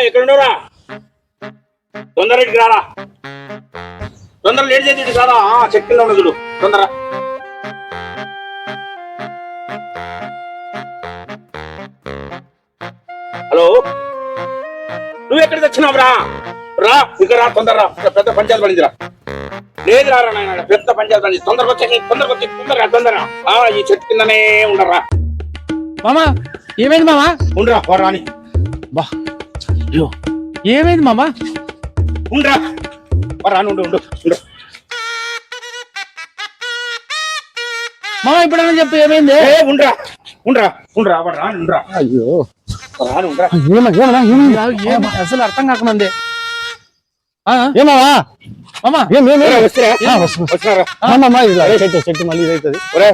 ఎక్కడ ఉండవురా. తొందర ఇటుకు రారా. తొందర లేట్ చేసి ఇటు రారా చెక్కిలో ఉన్నది చూడు. తొందర హలో? నువ్వు ఎక్కడ తెచ్చినావురా రా? ఇక రా తొందర రా. ఇక్కడ పెద్ద పంచాయతీ పడిందిరా లేదు రా నాయన పెద్ద పంచాయతీ పడింది. తొందరగా వచ్చి తొందరగా వచ్చి తొందరగా తొందర ఆ, ఈ చెట్టు కిందనే ఉండరా. మామా ఏమైంది మామా? ఉండరా రాని బా అయ్యో. ఏమైంది మామా? ఉండరా. రాని ఉండు ఉండు ఉండు. మామా ఇప్పుడైనా చెప్పు ఏమైంది? ఏ ఉండరా ఉండరా ఉండరా వాడు రాని ఉండరా. అయ్యో. రాని ఉండరా. ఏమా ఏమన్నా ఏమైంది అసలు అర్థం కాకుండా ఏమావా మామా? ఏం ఏం ఏం? ఒరేయ్, వస్తురా? ఆ, వస్తు- వస్తు. వస్తున్నారా అమ్మమ్మ, ఇలా చెట్టు చెట్టు మళ్ళీ ఇదవుతుంది ఒరే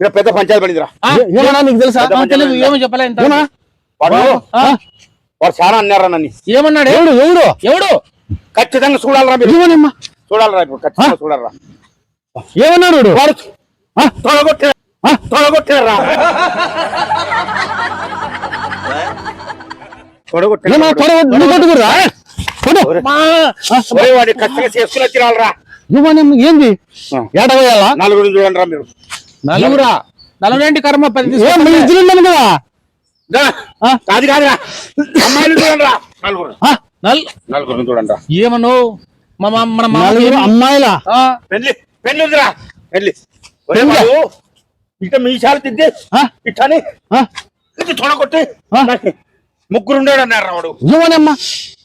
ఇక్కడ పెద్ద పంచాయతీ పడిందిరా. ఏమన్నా నీకు తెలుసా? ఏమో చెప్పలే వాడు చాలా అన్నారా నన్ను? ఏమన్నాడు? ఎవడు? ఎవడు? ఎవడు? ఖచ్చితంగా చూడాలరా మీరు. చూడాలరా ఇప్పుడు ఖచ్చితంగా చూడాలరా. ఏమన్నాడు వాడు? తొడగొట్టే ఏమన్నా ఏంది? ఏట పోయాలా నలుగురు చూడండి రా మీరు. నలుగురా? నలుగురేంటి కర్మ పది ఇద్దరు కదా? దా. ఆ? కాదు కాదురా అమ్మాయిలు చూడండి రా నలుగురు. ఆ, నల్ నలుగురు చూడండి రా ఏమను మా మా- మన నలుగురు అమ్మాయిలా? ఆ, పెళ్ళి పెళ్ళి ఉందిరా పెళ్ళి ఇక మీసాలు తిద్ది. ఆ, ఇట్టని. ఆ, ఇది తొడగొట్టి. ఆ. ముగ్గురు ఉన్నాడు అన్నారు వాడు. ఏమనమ్మా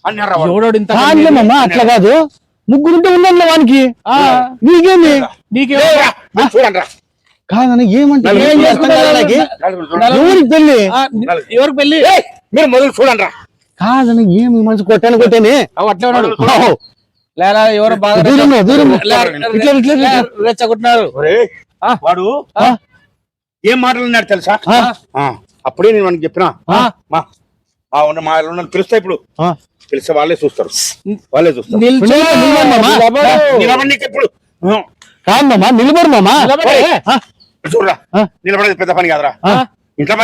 అన్నారు ఇంత అట్లా కాదు. ముగ్గురుంటే ఉండండి వానికి. నీకేమో మీరు చూడండి రా కాదన్న ఏమంటే ఏం. చేస్తున్నారు. ఎవరికి పెళ్ళి? ఆ, ఎవరికి మీరు మొదలు చూడండి రా. కాదన్న ఏమి మనసు కొట్టాను కొట్టాని? అవి అట్లే ఉన్నాడు. లేలా ఎవరు బాగా దూరం దూరం లే- ఇట్లా ఇట్లా ఇట్లా. రెచ్చగొట్టినారు. ఒరేయ్, ఆ. వాడు ఆ, ఏం మాట్లాడినాడు తెలుసా? ఆ, ఆ, అప్పుడే నేను మనకి చెప్పినా. ఆ, మా ఆ ఉన్న మా ఉన్న పిలుస్తా ఇప్పుడు. ఆ. పిలిస్తే వాళ్ళే చూస్తారు. వాళ్ళే చూస్తారు. నిల్చో. నిలబడు, నిలబడు మామ. నిలబడు. నిలబడి. ఇప్పుడు ఆ, కాదు మామ నిలబడు మామ. నిలబడు. ఆ, చూడరా. నిలబడేది పెద్ద పని కాదురా. ఇంట్లో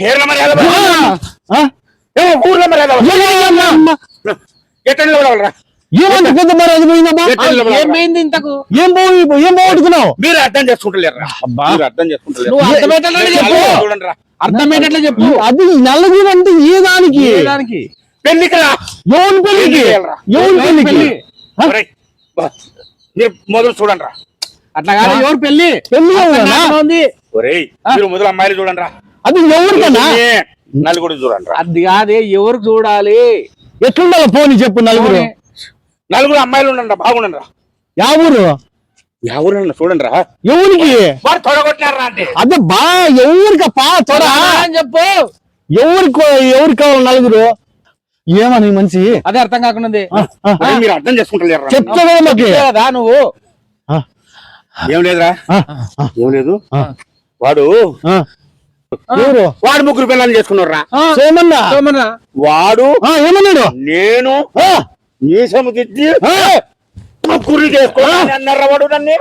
గేర్ల ఊర్లో పోయిందమ్మా? ఇంతకు? ఏం పోయి ఏం పోగొట్టుకున్నావు? మీరు అర్థం చేసుకుంటలేరు మీరు అర్థం చేసుకుంటలేరు అర్థమయ్యేటట్లు చెప్పు. అంటే ఏ దానికి? పెళ్ళికి ఎవరి పెళ్ళికి. ఎవరి పెళ్ళికి మీరు మొదలు చూడండి రా అట్లా కాదు. ఎవరు పెళ్ళి పెళ్ళి ఉంది ఒరేయ్ మీరు మొదలు అమ్మాయిలు చూడండి రా అది ఎవరికన్నా? నలుగురు చూడండి అది కాదే ఎవరికి చూడాలి? ఎట్లుండాలి పోనీ చెప్పు నలుగురు? నలుగురు అమ్మాయిలు ఉండండి బాగుండండి రా యా ఊరు? ఎవరు చూడండి రా ఎవరికి? అదే బా ఎవరికప్పా త్వర అని చెప్పు. ఎవరికి ఎవరికి కావాలి నలుగురు? ఏమని మనిషి? అదే అర్థం కాకుండా మీరు అర్థం చేసుకుంటలేరు చెప్తా నువ్వు? ఏం లేదురా? ఏం లేదు? వాడు వాడు ముగ్గురు పిల్లల్ని చేసుకున్నారు వాడు ఏమన్నాడు? నేను మీసము దిద్ది ముగ్గురు చేసుకోవాలని అన్నారా వాడు నన్ను.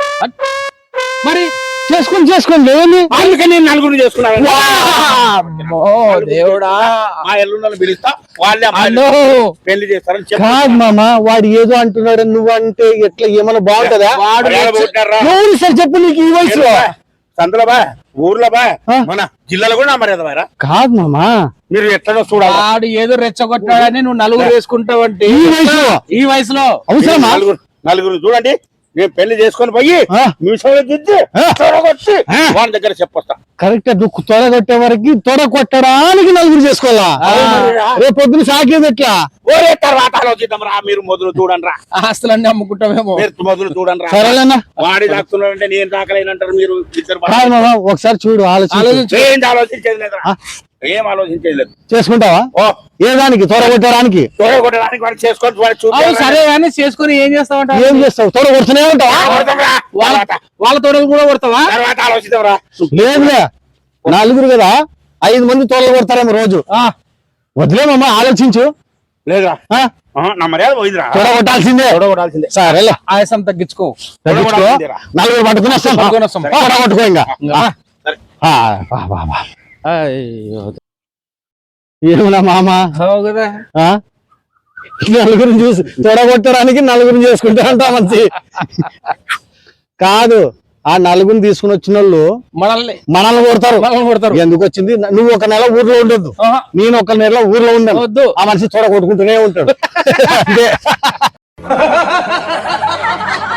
మరి చేసుకొని చేసుకోండి ఏమి? అందుకని నేను నలుగురు చేసుకున్నాను అమ్మో, దేవుడా! మా ఎల్లుండలు పిలుస్తా. వాళ్ళే అమ్మాయిలు అన్నో పెళ్ళి చేస్తారని చెప్పు. కాదు మామ వాడు ఏదో అంటున్నాడు నువ్వు అంటే ఎట్లా ఏమన్నా బాగుంటదా? వాడు మర్యాద పోగొట్టారా? ఎవరు సార్ చెప్పు నీకు ఈ వయసులో? బా, సందులో బా ఊర్లో బా ఆ? మన జిల్లాలో కూడా నా మర్యాద బారా కాదు మామా. మీరు ఎట్లనో చూడాలి. వాడు ఏదో రెచ్చగొట్టాడని నువ్వు నలుగురు వేసుకుంటావంటే ఈ వయసులో? ఈ వయసులో. అవసరమా? నలుగురు నలుగురు చూడండి. నేను పెళ్ళి చేసుకొని పోయి దిద్ది. తొడగొట్టి ఆ. వాళ్ళ దగ్గర చెప్పొస్తా. కరెక్ట్ నువ్వు త్వర కొట్టే వరకు త్వర కొట్టడానికి నలుగురు చేసుకోవాలా? రేపు పొద్దున సాకేది ఎట్లా ఓరే తర్వాత ఆలోచిద్దాం రా మీరు మొదలు చూడండి రా. ఆస్తులన్నీ అమ్ముకుంటామేమో. మీరు మొదలు చూడండి రా. సరేలేనా వాడి దాక్కున్నాడంటే నేను దాకలేనంటారు మీరు మామ ఒకసారి చూడు ఆలోచించు. ఆలోచించేది లేదు. ఏం ఆలోచించేది లేదు. చేసుకుంటావా? ఓ. ఏ దానికి? చూద్దాం సరే కానీ చేసుకుని ఏం చేస్తావంట ఏం చేస్తావు? త్వర కొడుతూనే ఉంటావా వాళ్ళ వాళ్ళ తోడలు కూడా కొడతావా? లేదులే. నలుగురు కదా ఐదు మంది తోడలు కొడతారేమో రోజు. ఆ, వదిలేమమ్మా ఆలోచించు. లేదురా. ఆ? ఆహా, నా మర్యాద పోయిందిరా త్వర కొట్టాల్సిందే తొడ కొట్టాల్సిందే సరేలే. ఆయాసం తగ్గించుకో. తగ్గించుకో. కొట్టాల్సిందేరా. నలుగురు పట్టుకుని వస్తాం. పట్టుకొని వస్తాం. త్వర కొట్టుకో ఇంకా ఆ, సరే ఆ, బా, బా, బా. అయ్యో ఏమన్నా మామ? కదా? నలుగురిని చూసి తొడగొట్టడానికి నలుగురిని చేసుకుంటే అంటా మంచి. కాదు ఆ నలుగురిని తీసుకుని వచ్చిన వాళ్ళు మనల్ని. మనల్ని కొడతారు. మనల్ని కొడతారు. ఎందుకు వచ్చింది? నువ్వు ఒక నెల ఊర్లో ఉండొద్దు. నేను ఒక నెల ఊర్లో ఉండను. వద్దు. ఆ మనిషి తొడ కొట్టుకుంటూనే ఉంటాడు